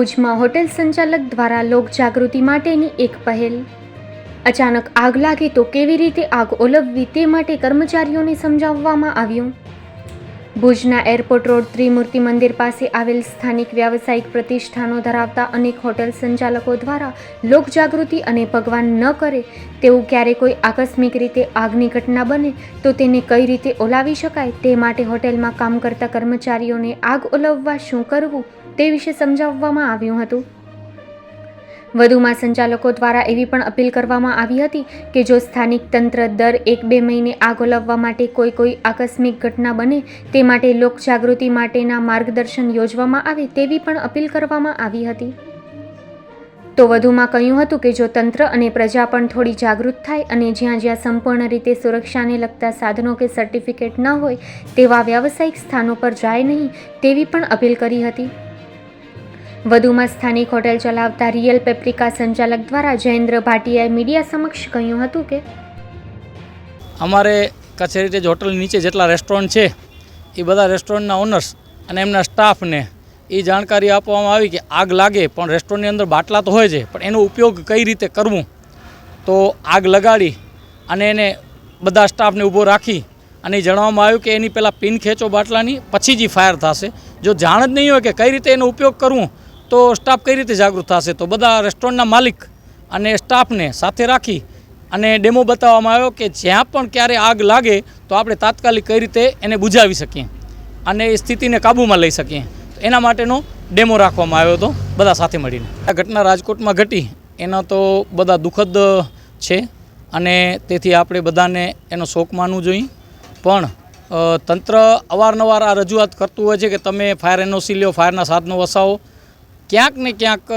ભુજમાં હોટેલ સંચાલક દ્વારા લોક જાગૃતિ માટેની એક પહેલ. અચાનક આગ લાગે તો કેવી રીતે આગ ઓલવવી તે માટે કર્મચારીઓને સમજાવવામાં આવ્યું. ભુજના એરપોર્ટ રોડ ત્રિમૂર્તિ મંદિર પાસે આવેલ સ્થાનિક વ્યાવસાયિક પ્રતિષ્ઠાનો ધરાવતા અનેક હોટેલ સંચાલકો દ્વારા લોક જાગૃતિ અને ભગવાન ન કરે તેવું ક્યારે કોઈ આકસ્મિક રીતે આગની ઘટના બને તો તેને કઈ રીતે ઓલાવી શકાય તે માટે હોટેલમાં કામ કરતા કર્મચારીઓને આગ ઓલવવા શું કરવું તે વિશે સમજાવવામાં આવ્યું હતું. વધુમાં સંચાલકો દ્વારા એવી પણ અપીલ કરવામાં આવી હતી કે જો સ્થાનિક તંત્ર દર એક બે મહિને આગ ઓલવવા માટે કોઈ કોઈ આકસ્મિક ઘટના બને તે માટે લોકજાગૃતિ માટેના માર્ગદર્શન યોજવામાં આવે તેવી પણ અપીલ કરવામાં આવી હતી. તો વધુમાં કહ્યું હતું કે જો તંત્ર અને પ્રજા પણ થોડી જાગૃત થાય અને જ્યાં જ્યાં સંપૂર્ણ રીતે સુરક્ષાને લગતા સાધનો કે સર્ટિફિકેટ ન હોય તેવા વ્યાવસાયિક સ્થાનો પર જાય નહીં તેવી પણ અપીલ કરી હતી. વધુમાં સ્થાનિક હોટેલ ચલાવતા રિયલ પેપ્રિકા સંચાલક દ્વારા જયેન્દ્ર ભાટિયાએ મીડિયા સમક્ષ કહ્યું હતું કે, અમારે કચ્છ હેરિટેજ હોટલ નીચે જેટલા રેસ્ટોરન્ટ છે, એ બધા રેસ્ટોરન્ટના ઓનર્સ અને એમના સ્ટાફને એ જાણકારી આપવામાં આવી કે આગ લાગે પણ રેસ્ટોરન્ટની અંદર બાટલા તો હોય છે, પણ એનો ઉપયોગ કઈ રીતે કરવું? તો આગ લગાડી અને એને બધા સ્ટાફને ઊભો રાખી અને જણાવવામાં આવ્યું કે એની પહેલાં પિન ખેંચો બાટલાની, પછી જ ફાયર થશે. જો જાણ જ નહીં હોય કે કઈ રીતે એનો ઉપયોગ કરવું તો સ્ટાફ કઈ રીતે જાગૃત થશે? તો બધા રેસ્ટોરન્ટના માલિક અને સ્ટાફને સાથે રાખી અને ડેમો બતાવવામાં આવ્યો કે જ્યાં પણ ક્યારે આગ લાગે તો આપણે તાત્કાલિક કઈ રીતે એને બુઝાવી શકીએ અને એ સ્થિતિને કાબૂમાં લઈ શકીએ. એના માટેનો ડેમો રાખવામાં આવ્યો હતો બધા સાથે મળીને. આ ઘટના રાજકોટમાં ઘટી. એના તો બધા દુઃખદ છે અને તેથી આપણે બધાને એનો શોક માનવું જોઈએ. પણ તંત્ર અવારનવાર આ રજૂઆત કરતું હોય છે કે તમે ફાયર એનઓસી લ્યો ફાયરના સાધનો વસાવો ક્યાંક ને ક્યાંક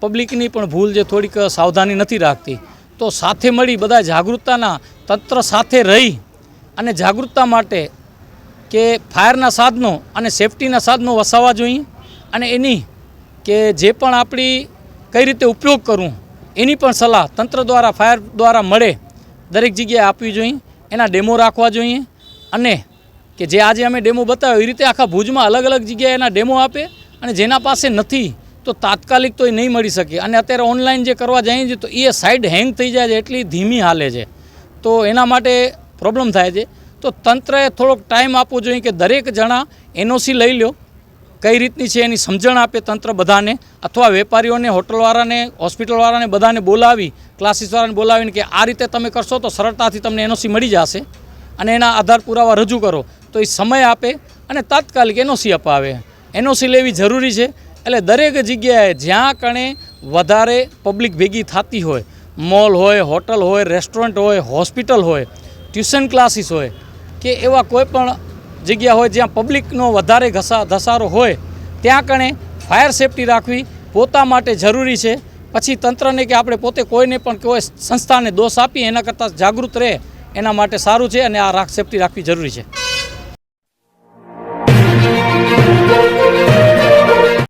પબ્લિકની પણ ભૂલ જે થોડીક સાવધાની નથી રાખતી. તો સાથે મળી બધા જાગૃતતાના તંત્ર સાથે રહી અને જાગૃતતા માટે કે ફાયરના સાધનો અને સેફટીના સાધનો વસાવવા જોઈએ અને એની કે જે પણ આપણી કઈ રીતે ઉપયોગ કરવું એની પણ સલાહ તંત્ર દ્વારા, ફાયર દ્વારા મળે, દરેક જગ્યાએ આપવી જોઈએ, એના ડેમો રાખવા જોઈએ અને કે જે આજે અમે ડેમો બતાવ્યો, એ રીતે આખા ભુજમાં અલગ અલગ જગ્યાએ એના ડેમો આપે અને જેના પાસે નથી તો તાત્કાલિક તો એ નહીં મળી શકે. અને અત્યારે ઓનલાઈન જે કરવા જઈએ છીએ તો એ સાઈડ હેંગ થઈ જાય છે, એટલી ધીમી હાલે છે. તો એના માટે પ્રોબ્લેમ થાય છે. તો તંત્રએ થોડોક ટાઈમ આપવો જોઈએ કે દરેક જણા એનઓસી લઈ લો કઈ રીતની છે એની સમજણ આપે તંત્ર બધાને. અથવા વેપારીઓને, હોટલવાળાને, હોસ્પિટલવાળાને બધાને બોલાવી, ક્લાસીસવાળાને બોલાવીને કે આ રીતે તમે કરશો તો સરળતાથી તમને એનઓસી મળી જશે. અને એના આધાર પુરાવા રજૂ કરો. તો એ સમય આપે અને તાત્કાલિક એનઓસી અપાવે. એનઓસી લેવી જરૂરી છે. એટલે દરેક જગ્યાએ જ્યાં કણે વધારે પબ્લિક ભેગી થતી હોય, મોલ હોય, હોટલ હોય, રેસ્ટોરન્ટ હોય, હોસ્પિટલ હોય, ટ્યુશન ક્લાસીસ હોય, કે એવા કોઈ પણ જગ્યા હોય જ્યાં પબ્લિકનો વધારે ઘસા, ધસારો હોય, ત્યાં કણે ફાયર સેફટી રાખવી પોતા માટે જરૂરી છે. પછી તંત્રને કે આપણે પોતે કોઈને પણ કોઈ સંસ્થાને દોષ આપીએ, એના કરતાં જાગૃત રહે, એના માટે સારું છે અને આ રાખ સેફટી રાખવી જરૂરી છે.